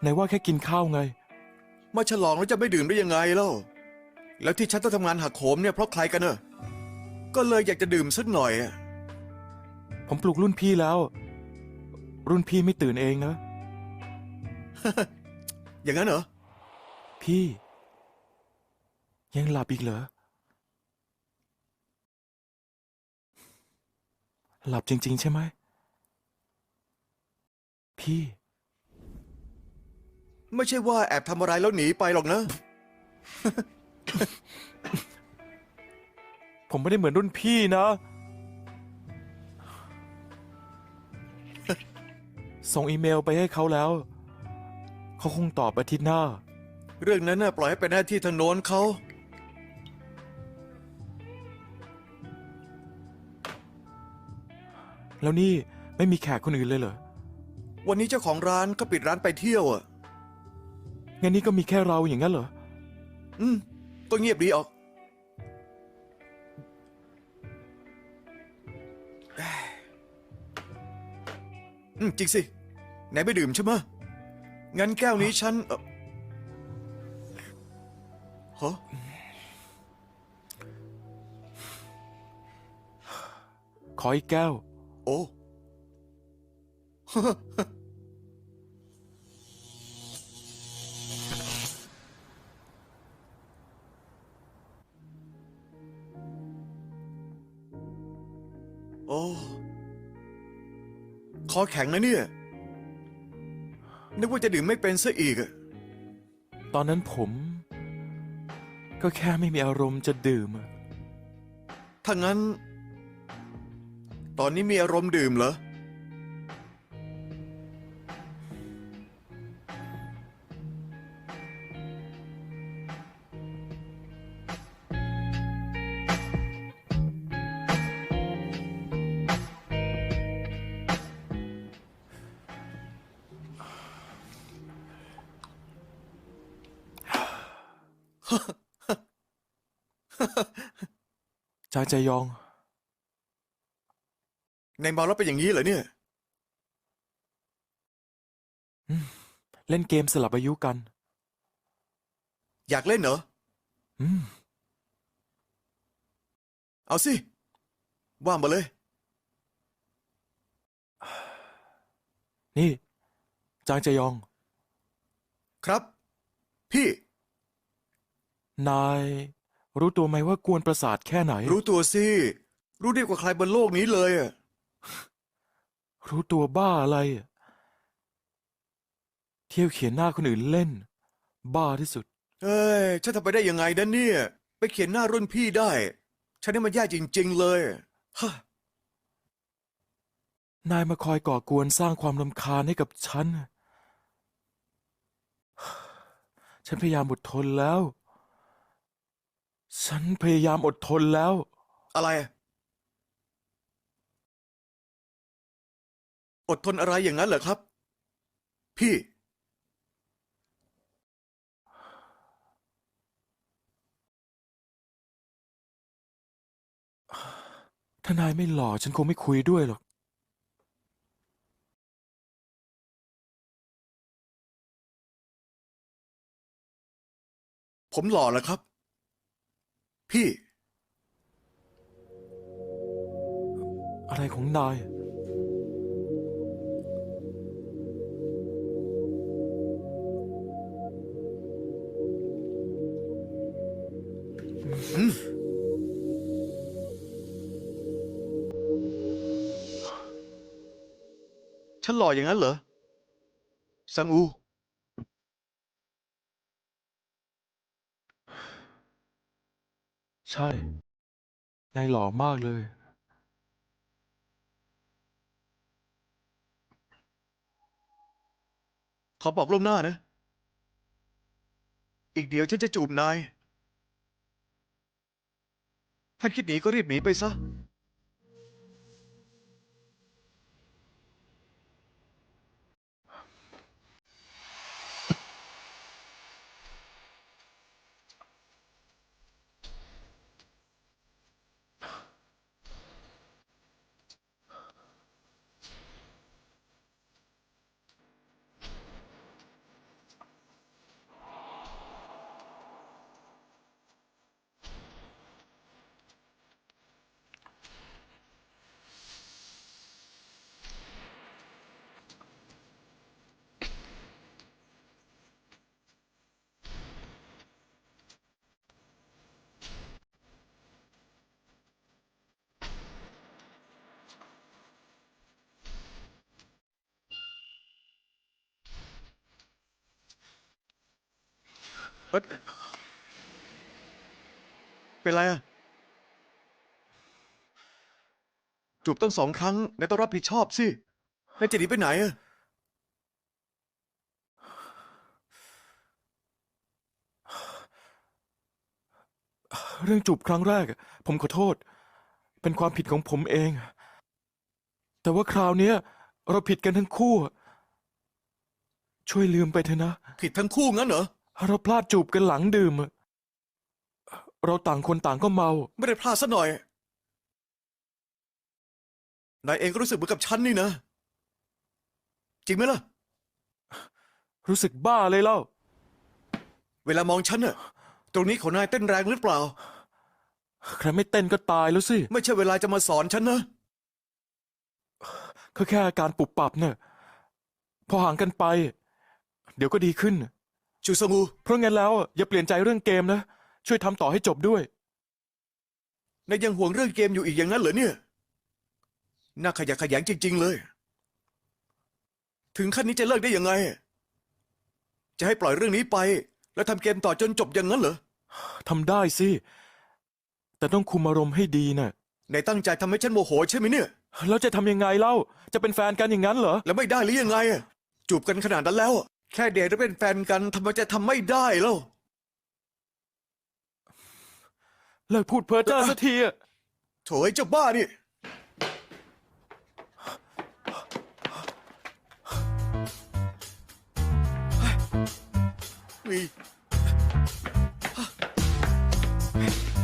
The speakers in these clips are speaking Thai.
ไหนว่าแค่กินข้าวไง มาฉลองแล้วจะไม่ดื่มได้ยังไงเล่า แล้วที่ฉันต้องทำงานหักโหมเนี่ยเพราะใครกันเนอะก็เลยอยากจะดื่มสักหน่อยอะผมปลุกรุ่นพี่แล้ว รุ่นพี่ไม่ตื่นเองนะ อย่างนั้นเหรอ พี่ ยังหลับอีกเหรอ หลับจริง ๆ ใช่ไหมพี่ ไม่ใช่ว่าแอบทำอะไรแล้วหนีไปหรอกนะ ผมไม่ได้เหมือนรุ่นพี่นะ ส่งอีเมลไปให้เขาแล้ว เขาคงตอบอาทิตย์หน้า เรื่องนั้นน่ะปล่อยให้เป็นหน้าที่ทางโน้นเขา แล้วนี่ไม่มีแขกคนอื่นเลยเหรอ วันนี้เจ้าของร้านก็ปิดร้านไปเที่ยวอะ งั้นนี่ก็มีแค่เราอย่างนั้นเหรอ อืม ก็เงียบดีออก อืม จริงสิ ไหนไม่ดื่มใช่ไหมะงั้นแก้วนี้ฉันเอ่อฮะขออีกแก้ว โอ้ คอแข็งนะเนี่ย นึกว่าจะดื่มไม่เป็นซะอีกอะตอนนั้นผม ก็แค่ไม่มีอารมณ์จะดื่มอะ ถ้างั้น ตอนนี้มีอารมณ์ดื่มเหรอ จางใจยอง ในเมาแล้วเป็นอย่างนี้เหรอเนี่ย เล่นเกมสลับอายุกัน อยากเล่นเหรอ อืม เอาสิ ว่ามาเลย นี่ จางใจยอง ครับ พี่ นาย รู้ตัวไหมว่ากวนประสาทแค่ไหน รู้ตัวสิ รู้ดีกว่าใครบนโลกนี้เลยอะรู้ตัวบ้าอะไรอะเที่ยวเขียนหน้าคนอื่นเล่น บ้าที่สุด เอ้ยฉันทำไปได้ยังไงนะเนี่ย ไปเขียนหน้ารุ่นพี่ได้ ฉันนี่มันแย่จริง ๆ เลยฮะนายมาคอยก่อกวนสร้างความรำคาญให้กับฉัน ฉันพยายามอดทนแล้ว ฉันพยายามอดทนแล้ว อะไรอะอดทนอะไรอย่างนั้นเหรอครับ พี่ ถ้านายไม่หล่อฉันคงไม่คุยด้วยหรอก ผมหล่อแล้วครับ พี่ อะไรของนาย ฉันหล่ออย่างนั้นเหรอซังอู ใช่ นายหล่อมากเลย ขอบอกล่วงหน้านะ อีกเดี๋ยวฉันจะจูบนายถ้าคิดหนีก็รีบหนีไปซะ เอ้ยเป็นไรอะจูบตั้งสองครั้งนายต้องรับผิดชอบสินายจะหนีไปไหนอะเรื่องจูบครั้งแรก ผมขอโทษ เป็นความผิดของผมเอง แต่ว่าคราวเนี้ย เราผิดกันทั้งคู่ ช่วยลืมไปเถอะนะ ผิดทั้งคู่งั้นเหรอ เราพลาดจูบกันหลังดื่ม เราต่างคนต่างก็เมา ไม่ได้พลาดซะหน่อย นายเองก็รู้สึกเหมือนกับฉันนี่นะ จริงไหมล่ะ รู้สึกบ้าเลยเล่า เวลามองฉันน่ะ ตรงนี้ของนายเต้นแรงหรือเปล่า ใครไม่เต้นก็ตายแล้วสิ ไม่ใช่เวลาจะมาสอนฉันนะก็แค่อาการปุบปับเน่ะพอห่างกันไป เดี๋ยวก็ดีขึ้น ชูซงูเพราะงั้นแล้วอย่าเปลี่ยนใจเรื่องเกมนะ ช่วยทำต่อให้จบด้วย นายยังห่วงเรื่องเกมอยู่อีกอย่างนั้นเหรอเนี่ย น่าขยะแขยงจริง ๆ เลย ถึงขั้นนี้จะเลิกได้ยังไง จะให้ปล่อยเรื่องนี้ไป แล้วทำเกมต่อจนจบอย่างนั้นเหรอ ทำได้สิ แต่ต้องคุมอารมณ์ให้ดีน่ะนายตั้งใจทำให้ฉันโมโหใช่ไหมเนี่ย แล้วจะทำยังไงเล่า จะเป็นแฟนกันอย่างนั้นเหรอ แล้วไม่ได้หรือยังไงอะจูบกันขนาดนั้นแล้ว แค่เดทแล้วเป็นแฟนกันทำไมจะทำไม่ได้แล้วเลิกพูดเพ้อเจ้อสักทีอะโถยเจ้าบ้านี่มี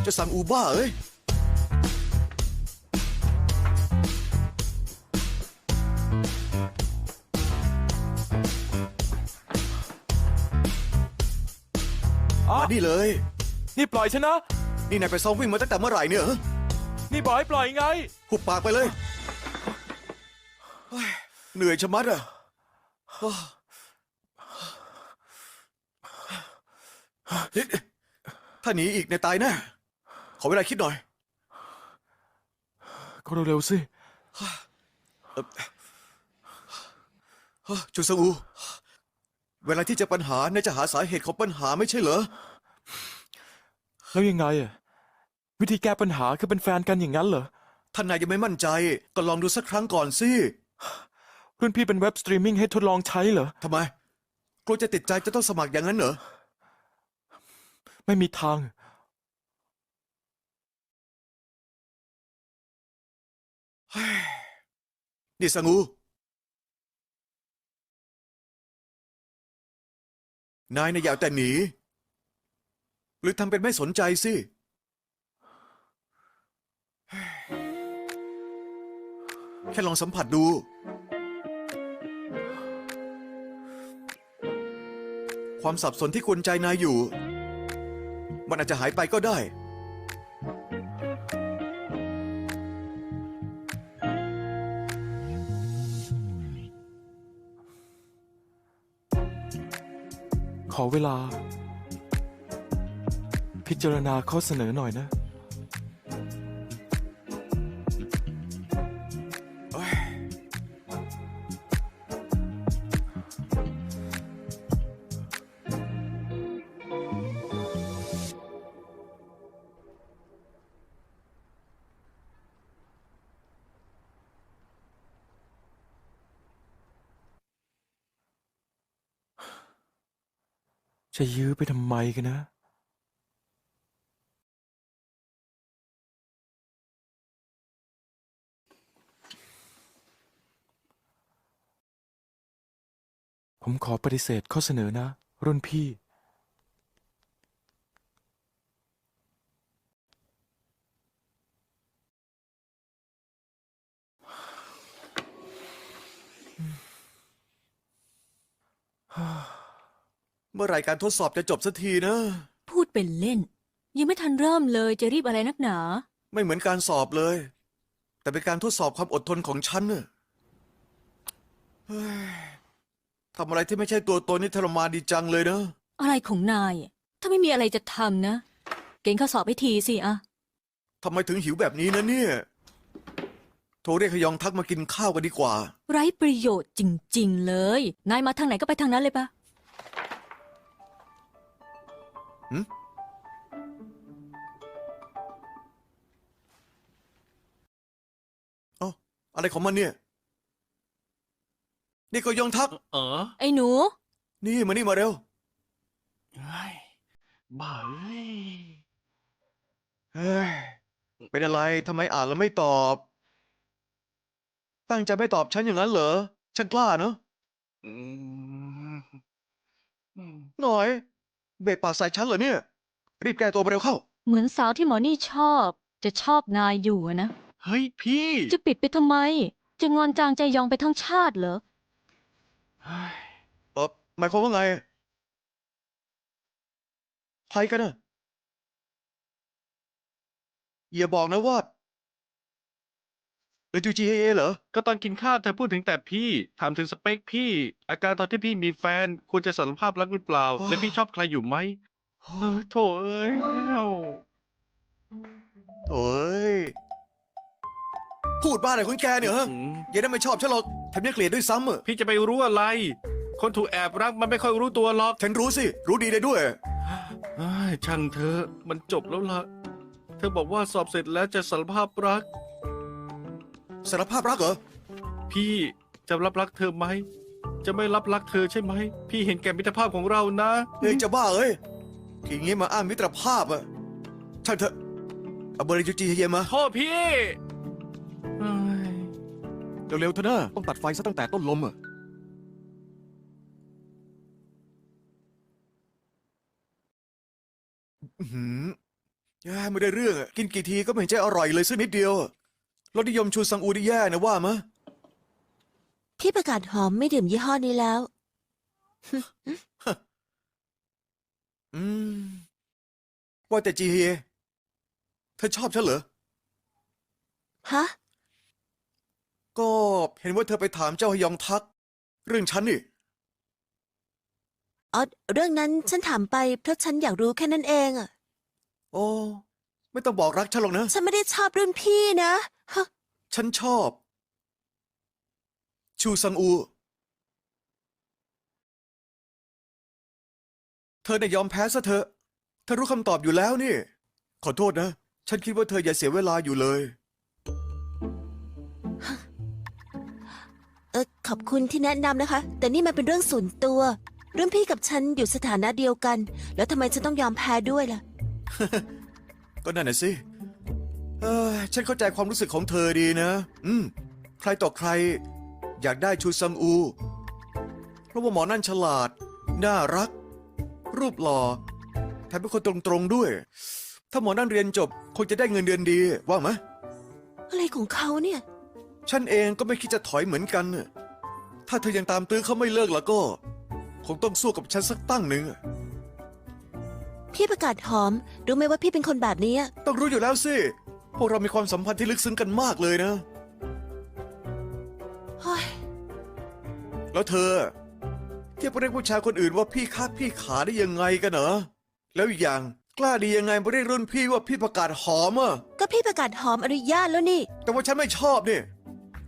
จะสั่งอูบ้าเอ้ย นี่เลย นี่ปล่อยฉันนะ นี่นายไปซ้อมวิ่งมาตั้งแต่เมื่อไหร่เนี่ยฮะนี่บอกให้ปล่อยไง หุบปากไปเลยเฮ้ยเหนื่อยชะมัดอะโอ้นี่ถ้าหนีอีกในยตายแน่ขอเวลาคิดหน่อย ก็เร็วๆสิ เฮ้ยจูซงอู เวลาที่เจะปัญหานายจะหาสาเหตุของปัญหาไม่ใช่เหรอ แล้วยังไงอะวิธีแก้ปัญหาคือเป็นแฟนกันอย่างนั้นเหรอ ท่านนายยังไม่มั่นใจ ก็ลองดูสักครั้งก่อนสิรุ่นพี่เป็นเว็บสตรีมมิ่งให้ทดลองใช้เหรอ ทำไมกลัวจะติดใจจะต้องสมัครอย่างนั้นเหรอ ไม่มีทาง นี่สังอูนายนะอย่าเอาแต่หนีห รือทำเป็นไม่สนใจสิ แค่ลองสัมผัสดู ความสับสนที่กวนใจนายอยู่ มันอาจจะหายไปก็ได้ ขอเวลา พิจารณาข้อเสนอหน่อยนะจะยื้อไปทำไมกันนะ ผมขอปฏิเสธข้อเสนอนะ รุ่นพี่ เมื่อไหร่การทดสอบจะจบสักทีนะ พูดเป็นเล่น ยังไม่ทันเริ่มเลยจะรีบอะไรนักหนา ไม่เหมือนการสอบเลย แต่เป็นการทดสอบความอดทนของฉันน่ะเฮ้ย ทำอะไรที่ไม่ใช่ตัวตนนี่ทรมานดีจังเลยนะอะไรของนาย ถ้าไม่มีอะไรจะทำนะ เก่งข้อสอบให้ทีสิอะทำไมถึงหิวแบบนี้นะเนี่ย โทรเรียกขยองทักมากินข้าวกันดีกว่า ไร้ประโยชน์จริง ๆ เลย นายมาทางไหนก็ไปทางนั้นเลยปะหืมเอ้าอะไรของมันเนี่ย นี่ก็ยองทัก เออไอ้หนู นี่มานี่มาเร็ว เฮ้ยบ้าเอ้ยเฮ้ย เป็นอะไรทำไมอ่านแล้วไม่ตอบ ตั้งใจไม่ตอบฉันอย่างนั้นเหรอ ฉันกล้าเนอะอืมอืมหน่อย เบรกปากใส่ฉันเหรอเนี่ย รีบแก้ตัวไปเร็วเข้า เหมือนสาวที่หมอนี่ชอบ จะชอบนายอยู่อะนะ เฮ้ยพี่ จะปิดไปทำไม จะงอนจางใจยองไปทั้งชาติเหรอ เฮ้ยเออหมายความว่าไง ใครกันน่ะอย่าบอกนะว่าเอจูจีเอเหรอ ก็ตอนกินข้าวเธอพูดถึงแต่พี่ ถามถึงสเปคพี่ อาการตอนที่พี่มีแฟนคุณจะสารภาพรักหรือเปล่าโอ้และพี่ชอบใครอยู่ไหมเฮ้ยโถเอ้ยเอ้าโอ้ย พูดบ้าอะไรของแกเนี่ยฮะอืมอย่าได้ไม่ชอบฉันหรอกแถมยังเกลียดด้วยซ้ำอะพี่จะไปรู้อะไร คนถูกแอบรักมันไม่ค่อยรู้ตัวหรอกฉันรู้สิ รู้ดีเลยด้วยเฮ้ยช่างเธอะมันจบแล้วล่ะ เธอบอกว่าสอบเสร็จแล้วจะสารภาพรัก สารภาพรักเหรอ พี่จะรับรักเธอไหม จะไม่รับรักเธอใช่ไหม พี่เห็นแก่มิตรภาพของเรานะเฮ้ยจะบ้าเอ้ยทีงี้มาอ้างมิตรภาพอะช่างเถอะเอาเบอร์จูจีเยมา โทษพี่เฮ้ย เร็วๆเถอะนะต้องตัดไฟซะตั้งแต่ต้นลมอะอื้อหืมแย่ไม่ได้เรื่องอะกินกี่ทีก็ไม่เห็นจะอร่อยเลยสักนิดเดียวอะรสนิยมชูซังอูนี่แย่นะว่ามะพี่ประกาศหอมไม่ดื่มยี่ห้อนี้แล้ว อืม ว่าแต่จีเฮเธอชอบฉันเหรอ ฮะก็เห็นว่าเธอไปถามเจ้าฮยองทัก เรื่องฉันนี่ อ๋อเรื่องนั้นฉันถามไปเพราะฉันอยากรู้แค่นั้นเองอะโอ้ ไม่ต้องบอกรักฉันหรอกนะ ฉันไม่ได้ชอบรุ่นพี่นะฮะฉันชอบ ชูซังอู เธอเนี่ยยอมแพ้ซะเถอะเธอรู้คำตอบอยู่แล้วนี่ ขอโทษนะ ฉันคิดว่าเธออย่าเสียเวลาอยู่เลย ขอบคุณที่แนะนำนะคะ แต่นี่มันเป็นเรื่องส่วนตัวเรื่องพี่กับฉันอยู่สถานะเดียวกัน แล้วทำไมฉันต้องยอมแพ้ด้วยล่ะ ก็นั่นน่ะสิเออฉันเข้าใจความรู้สึกของเธอดีนะ อืม ใครต่อใคร อยากได้ชูซังอู เพราะว่าหมอนั่นฉลาด น่ารัก รูปหล่อแถมเป็นคนตรงๆด้วย ถ้าหมอนั่นเรียนจบ คงจะได้เงินเดือนดี ว่าไหมอะไรของเขาเนี่ย ฉันเองก็ไม่คิดจะถอยเหมือนกันน่ะ ถ้าเธอยังตามตื้อเขาไม่เลิกแล้วก็ คงต้องสู้กับฉันสักตั้งหนึ่งอะพี่ประกาศหอม รู้ไหมว่าพี่เป็นคนแบบนี้อะต้องรู้อยู่แล้วสิ พวกเรามีความสัมพันธ์ที่ลึกซึ้งกันมากเลยนะ เฮ้ยแล้วเธอเทียบไปเรียกผู้ชายคนอื่นว่าพี่คาดพี่ขาได้ยังไงกันเหรอแล้วอีกอย่างกล้าดียังไงมาเรียกรุ่นพี่ว่าพี่ประกาศหอมอะก็พี่ประกาศหอมอนุญาตแล้วนี่ แต่ว่าฉันไม่ชอบเนี่ย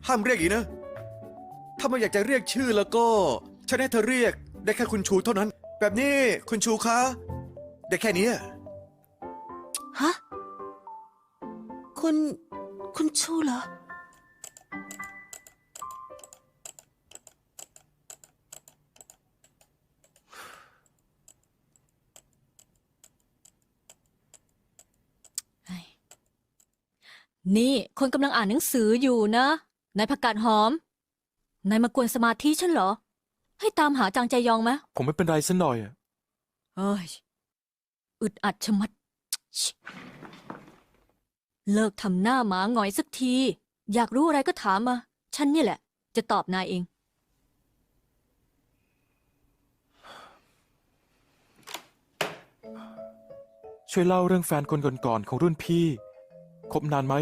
ห้ามเรียกอีกนะ ถ้าไม่อยากจะเรียกชื่อแล้วก็ ฉันให้เธอเรียกได้แค่คุณชูเท่านั้น แบบนี้คุณชูคะ ได้แค่นี้อะฮะ คุณ คุณชูเหรอ นี่ คนกำลังอ่านหนังสืออยู่นะ นายผักกาดหอม นายมากวนสมาธิฉันเหรอ ให้ตามหาจางใจยองไหมผมไม่เป็นไรสักหน่อยอะเอ้ย อึดอัดชะมัดชิเลิกทำหน้าหมาหงอยสักที อยากรู้อะไรก็ถามมา ฉันนี่แหละ จะตอบนายเอง ช่วยเล่าเรื่องแฟนคนก่อนๆของรุ่นพี่คบนานไหม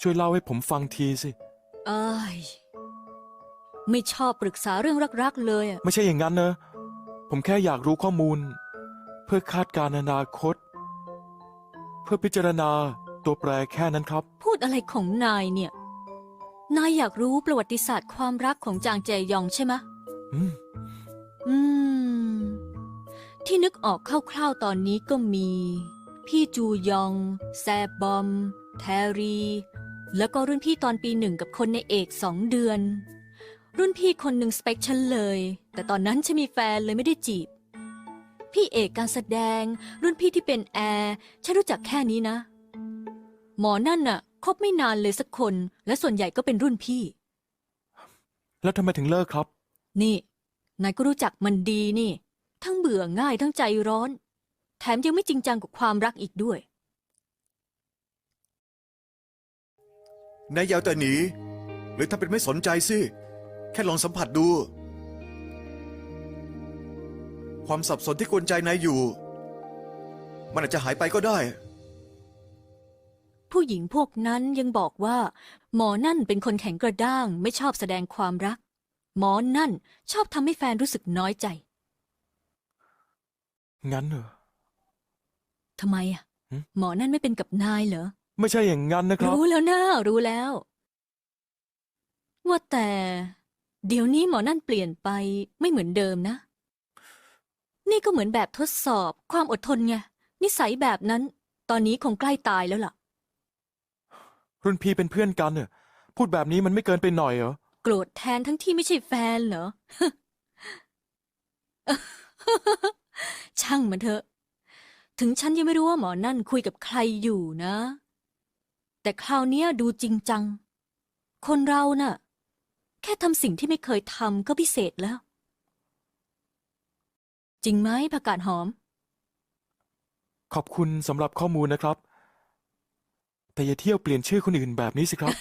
ช่วยเล่าให้ผมฟังทีสิ เอ้ย ไม่ชอบปรึกษาเรื่องรักๆเลยอะไม่ใช่อย่างนั้นนะ ผมแค่อยากรู้ข้อมูล เพื่อคาดการณ์อนาคต เพื่อพิจารณาตัวแปรแค่นั้นครับ พูดอะไรของนายเนี่ย นายอยากรู้ประวัติศาสตร์ความรักของจางแจยองใช่ไหมะ อืม อืม ที่นึกออกคร่าวๆตอนนี้ก็มี พี่จูยอง แซบอม แทรี แล้วก็รุ่นพี่ตอนปีหนึ่งกับคนในเอกสองเดือน รุ่นพี่คนหนึ่งสเปคฉันเลย แต่ตอนนั้นฉันมีแฟนเลยไม่ได้จีบ พี่เอกการแสดง รุ่นพี่ที่เป็นแอร์ฉันรู้จักแค่นี้นะ หมอนั่นน่ะคบไม่นานเลยสักคน และส่วนใหญ่ก็เป็นรุ่นพี่ แล้วทำไมถึงเลิกครับ นี่นายก็รู้จักมันดีนี่ ทั้งเบื่อง่ายทั้งใจร้อน แถมยังไม่จริงจังกับความรักอีกด้วย นายอยาวแต่หนี หรือถ้าเป็นไม่สนใจสิแค่ลองสัมผัสดู ความสับสนที่กวนใจนายอยู่ มันอาจจะหายไปก็ได้ ผู้หญิงพวกนั้นยังบอกว่า หมอนั่นเป็นคนแข็งกระด้างไม่ชอบแสดงความรัก หมอนั่นชอบทำให้แฟนรู้สึกน้อยใจงั้นเหรอ ทำไมอะ หึ หมอนั่นไม่เป็นกับนายเหรอ ไม่ใช่อย่างนั้นนะครับ รู้แล้วนะรู้แล้ว ว่าแต่ เดี๋ยวนี้หมอนั่นเปลี่ยนไปไม่เหมือนเดิมนะ นี่ก็เหมือนแบบทดสอบความอดทนไง นิสัยแบบนั้น ตอนนี้คงใกล้ตายแล้วล่ะ รุ่นพี่เป็นเพื่อนกันเน่ะพูดแบบนี้มันไม่เกินไปหน่อยเหรอ โกรธแทนทั้งที่ไม่ใช่แฟนเหรอ ช่างมันเถอะ ถึงฉันยังไม่รู้ว่าหมอนั่นคุยกับใครอยู่นะ แต่คราวเนี้ยดูจริงจัง คนเราน่ะ แค่ทำสิ่งที่ไม่เคยทำก็พิเศษแล้ว จริงไหมผักกาดหอม ขอบคุณสำหรับข้อมูลนะครับ แต่อย่าเที่ยวเปลี่ยนชื่อคนอื่นแบบนี้สิครับ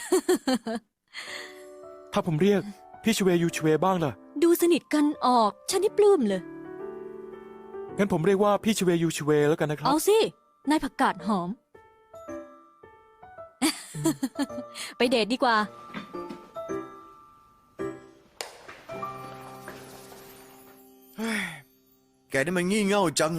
ถ้าผมเรียก พี่ชเวยูชเวบ้างล่ะ ดูสนิทกันออก ฉันนี่ปลื้มเลย งั้นผมเรียกว่าพี่ชเวยูชเวแล้วกันนะครับ เอาสิ นายผักกาดหอม ไปเดทดีกว่า แกนี่มันงี่เง่าจัง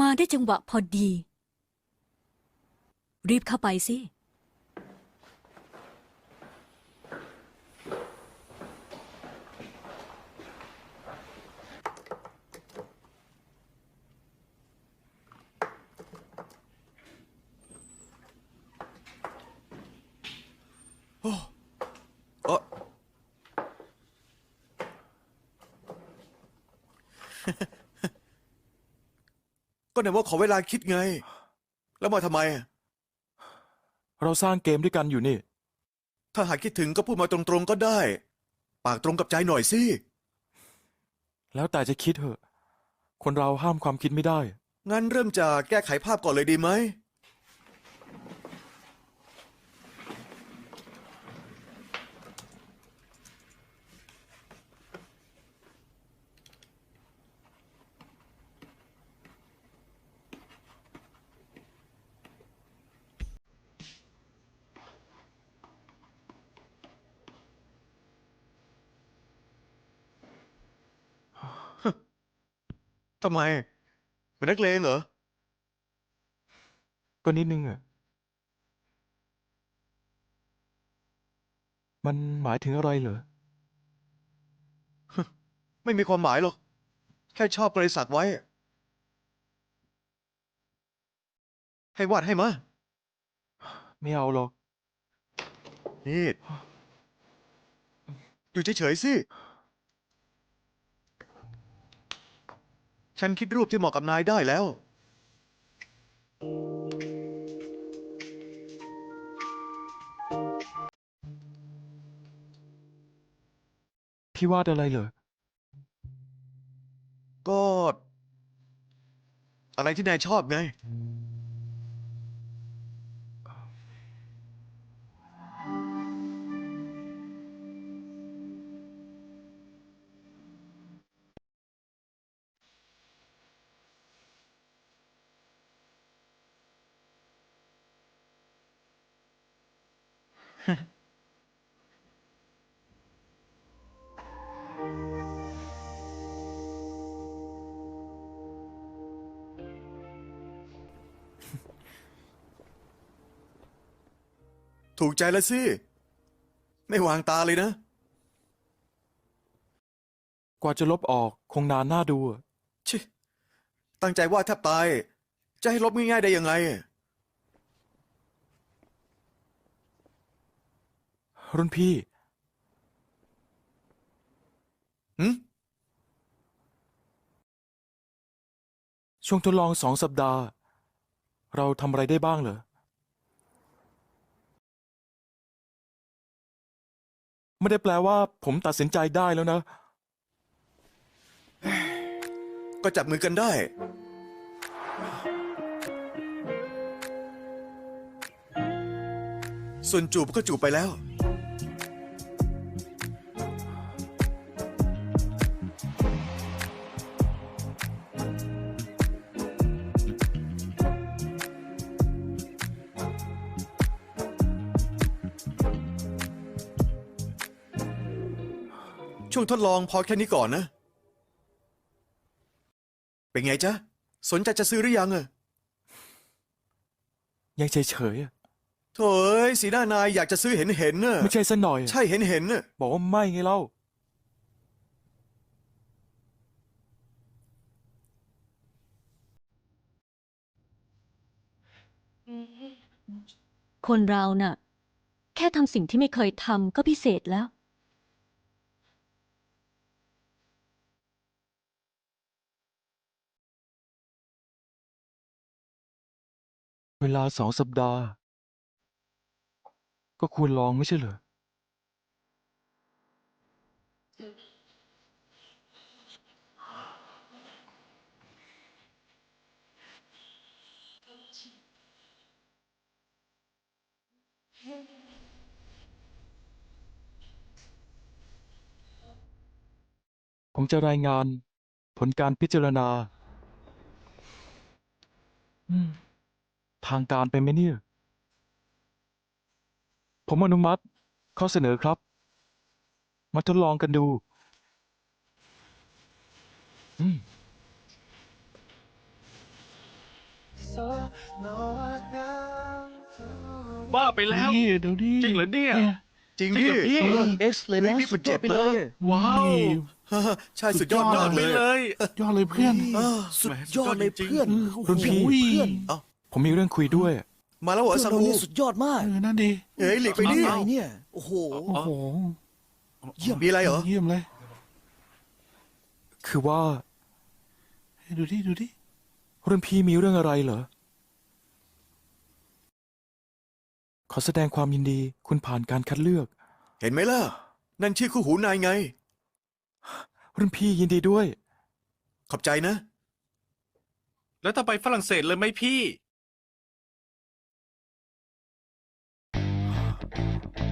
มาได้จังหวะพอดี รีบเข้าไปสิ ก็ไหนว่าขอเวลาคิดไง แล้วมาทำไม เราสร้างเกมด้วยกันอยู่นี่ ถ้าหากคิดถึงก็พูดมาตรงๆก็ได้ ปากตรงกับใจหน่อยสิ แล้วแต่จะคิดเถอะ คนเราห้ามความคิดไม่ได้ งั้นเริ่มจากแก้ไขภาพก่อนเลยดีไหม ทำไม เป็นนักเลงเหรอ ก็นิดนึงอะ มันหมายถึงอะไรเหรอ ไม่มีความหมายหรอก แค่ชอบก็เลยสักไว้ ให้วาดให้มาไม่เอาหรอก นี่ อยู่เฉยๆสิ ฉันคิดรูปที่เหมาะกับนายได้แล้ว พี่วาดอะไรเหรอ ก็ อะไรที่นายชอบไง ถูกใจแล้วสิ ไม่วางตาเลยนะ กว่าจะลบออกคงนานน่าดูอะ ชิ ตั้งใจว่าแทบตาย จะให้ลบง่ายๆได้ยังไง รุ่นพี่หืมช่วงทดลองสองสัปดาห์ เราทำอะไรได้บ้างเหรอ ไม่ได้แปลว่าผมตัดสินใจได้แล้วนะ ก็จับมือกันได้ ส่วนจูบก็จูบไปแล้ว ช่วงทดลองพอแค่นี้ก่อนนะ เป็นไงจ๊ะ สนใจจะซื้อหรือยังอะยังเฉยๆอะโถ่เอ้ยสีหน้านายอยากจะซื้อเห็นเห็นๆน่ะไม่ใช่สักหน่อยอะใช่เห็นเห็นๆน่ะบอกว่าไม่ไงเล่า คนเราน่ะ แค่ทำสิ่งที่ไม่เคยทำก็พิเศษแล้ว เวลาสองสัปดาห์ ก็ควรลองไม่ใช่เหรอ ผมจะรายงานผลการพิจารณา อืม ทางการไปไหมเนี่ย ผมอนุมัติข้อเสนอครับ มาทดลองกันดู อืม บ้าไปแล้ว นี่เดี๋ยวนี้จริงเหรอเนี่ย จริงจริงดิเหรอพี่ เอสเลยนะพี่สุดยอดไปเจ็บเลเลยยว้าวใช่สุดยอดมากไปเลย เลย ยอดเลยเพื่อน เออสุดยอดเลยจริงเพื่อนรุ่นพี่โอ้โหเพื่อน ผมมีเรื่องคุยด้วยมาแล้วเหรอเพื่อนสังเราอูนี่สุดยอดมากเออนั่นดีเฮ้ยหลีกไปดิอะไรเนี่ย โอ้โห โอ้โหเยี่ยมมีอะไรเหรอเยี่ยมเลย คือว่าให้ดูดิดูดิรุ่นพี่มีเรื่องอะไรเหรอ ขอแสดงความยินดีคุณผ่านการคัดเลือก เห็นไหมล่ะ นั่นชื่อคู่หูนายไง รุ่นพี่ยินดีด้วย ขอบใจนะ แล้วถ้าไปฝรั่งเศสเลยไหมพี่